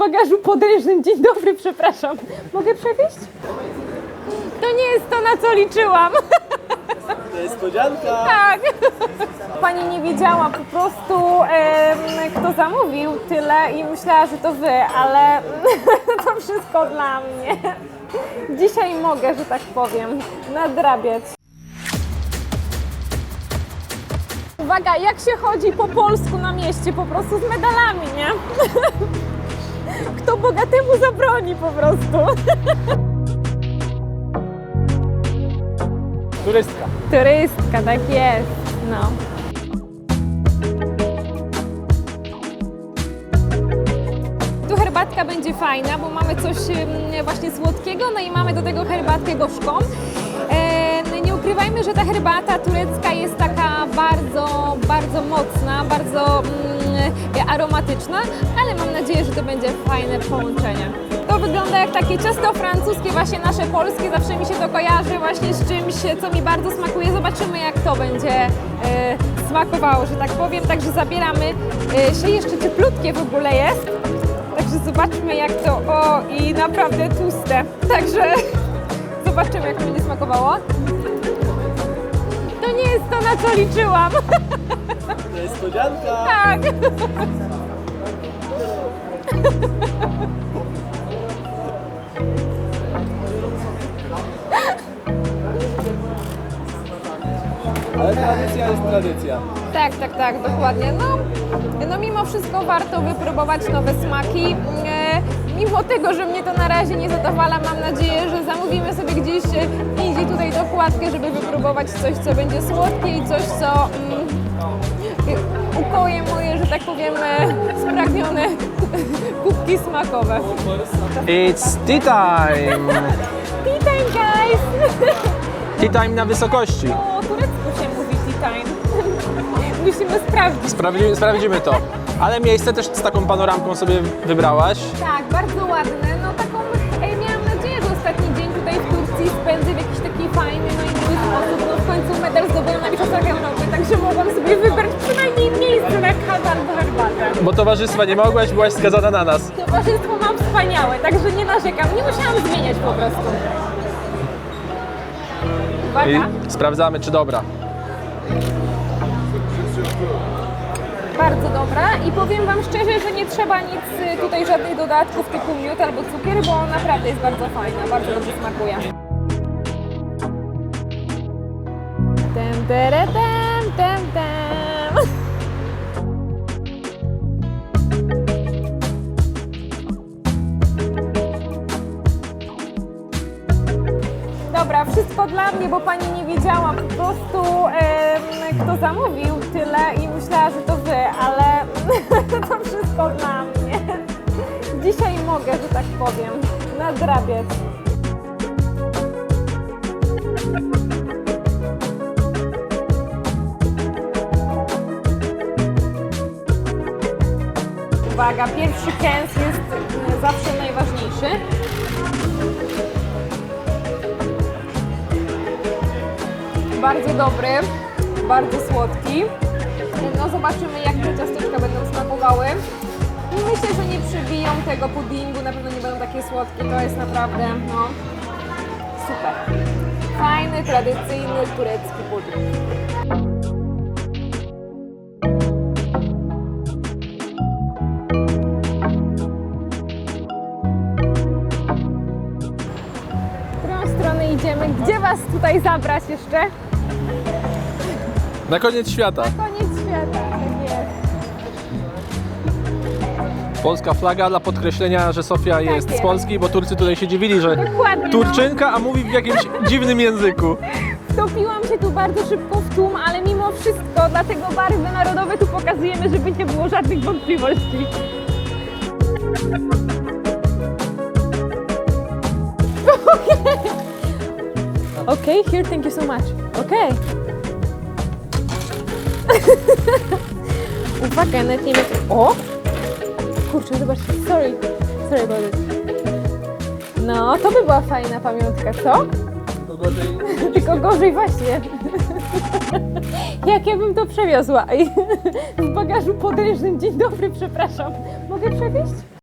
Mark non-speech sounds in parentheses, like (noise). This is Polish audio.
bagażu podręcznym. Dzień dobry, przepraszam. Mogę przewieźć? To nie jest to, na co liczyłam. Niespodzianka! Tak. Pani nie wiedziała po prostu, em, kto zamówił tyle i myślała, że to wy, ale (laughs) to wszystko dla mnie. Dzisiaj mogę, że tak powiem, nadrabiać. Uwaga, jak się chodzi po polsku na mieście, po prostu z medalami, nie? Bogatemu zabroni po prostu. Turystka. Turystka, tak jest. No. Tu herbatka będzie fajna, bo mamy coś właśnie słodkiego, no i mamy do tego herbatkę gorzką. E, no nie ukrywajmy, że ta herbata turecka jest taka bardzo, bardzo mocna, bardzo mm, aromatyczna, ale mam nadzieję, że to będzie fajne połączenie. To wygląda jak takie ciasto francuskie, właśnie nasze polskie. Zawsze mi się to kojarzy właśnie z czymś, co mi bardzo smakuje. Zobaczymy, jak to będzie e, smakowało, że tak powiem. Także zabieramy e, się jeszcze cieplutkie w ogóle jest. Także zobaczmy, jak to. O, i naprawdę tłuste. Także (laughs) zobaczymy, jak to będzie smakowało. To nie jest to, na co liczyłam. (laughs) Niespodzianka! Tak. Ale tradycja jest tradycja. Tak, tak, tak, dokładnie. No, no mimo wszystko warto wypróbować nowe smaki. E, mimo tego, że mnie to na razie nie zadowala, mam nadzieję, że zamówimy sobie gdzieś e, indziej tutaj dokładkę, żeby wypróbować coś, co będzie słodkie i coś, co mm, tak powiem, e, spragnione (laughs) kubki smakowe. It's tea time! Tea time, guys! Tea time na wysokości. Po turecku się mówi tea time. Musimy sprawdzić. Sprawdzimy, sprawdzimy to. Ale miejsce też z taką panoramką sobie wybrałaś. Tak, bardzo ładne. No taką, ej, miałam nadzieję, że ostatni dzień tutaj w Turcji spędzę w albo herbatę. Bo towarzystwa nie mogłaś, byłaś skazana na nas. Towarzystwo mam wspaniałe, także nie narzekam. Nie musiałam zmieniać po prostu. I Uwaga, sprawdzamy, czy dobra. bardzo dobra i powiem Wam szczerze, że nie trzeba nic y, tutaj żadnych dodatków typu miód albo cukier, bo naprawdę jest bardzo fajna, bardzo dobrze smakuje. Tere, tem, Dobra, wszystko dla mnie, bo pani nie wiedziała po prostu, kto zamówił tyle i myślała, że to wy, ale (laughs) to wszystko dla mnie. Dzisiaj mogę, że tak powiem, nadrabiać. Uwaga, pierwszy kęs jest zawsze najważniejszy. Bardzo dobry, bardzo słodki. No zobaczymy jak te ciasteczka będą smakowały. Myślę, że nie przybiją tego puddingu, na pewno nie będą takie słodkie. To jest naprawdę, no, super. Fajny, tradycyjny turecki pudding. Tutaj zabrać jeszcze? Na koniec świata. Koniec świata, tak jest. Polska flaga dla podkreślenia, że Sofia jest z jest. Polski, bo Turcy tutaj się dziwili, że Dokładnie, no. Turczynka, a mówi w jakimś (laughs) dziwnym języku. Wtopiłam się tu bardzo szybko w tłum, ale mimo wszystko, dlatego barwy narodowe tu pokazujemy, żeby nie było żadnych wątpliwości. (laughs) Okay, here, thank you so much. Okay. (laughs) Uwaga, nawet nie wiem... O! Kurczę, zobaczcie, sorry. Sorry about it. No, to by była fajna pamiątka, co? (laughs) Tylko gorzej właśnie. (laughs) Jak ja bym to przewiozła? W bagażu podręcznym. Dzień dobry, przepraszam. Mogę przewieźć?